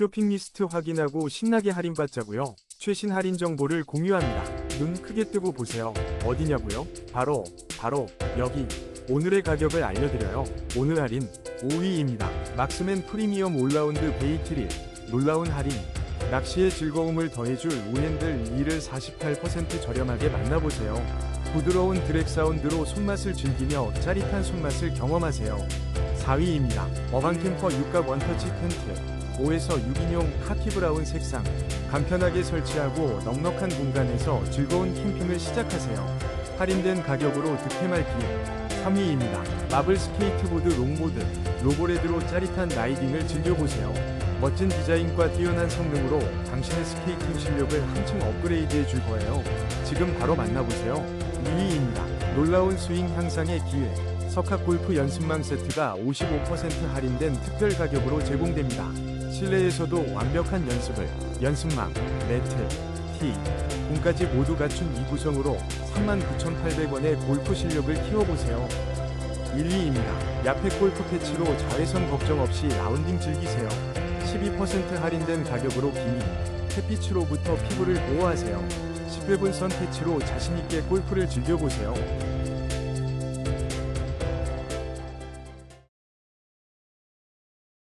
쇼핑 리스트 확인하고 신나게 할인받자고요. 최신 할인 정보를 공유합니다. 눈 크게 뜨고 보세요. 어디냐고요? 바로 바로 여기. 오늘의 가격을 알려드려요. 오늘 할인 5위입니다. 막스맨 프리미엄 올라운드 베이트릴 놀라운 할인 낚시의 즐거움을 더해줄 우엔들 2를 48% 저렴하게 만나보세요. 부드러운 드랙 사운드로 손맛을 즐기며 짜릿한 손맛을 경험하세요. 4위입니다. 어반캠퍼 육각 원터치 텐트 5에서 6인용 카키 브라운 색상 간편하게 설치하고 넉넉한 공간에서 즐거운 캠핑을 시작하세요. 할인된 가격으로 득템할 기회 3위입니다. 마블 스케이트보드 롱보드 로보레드로 짜릿한 라이딩을 즐겨보세요. 멋진 디자인과 뛰어난 성능으로 당신의 스케이팅 실력을 한층 업그레이드해 줄 거예요. 지금 바로 만나보세요. 2위입니다. 놀라운 스윙 향상의 기회. 석학 골프 연습망 세트가 55% 할인된 특별 가격으로 제공됩니다. 실내에서도 완벽한 연습을 연습망, 매트, 티, 공까지 모두 갖춘 이 구성으로 39,800원의 골프 실력을 키워보세요. 1위입니다. 야페 골프 패치로 자외선 걱정 없이 라운딩 즐기세요. 12% 할인된 가격으로 기미, 햇빛으로부터 피부를 보호하세요. 10회분 선 패치로 자신있게 골프를 즐겨보세요.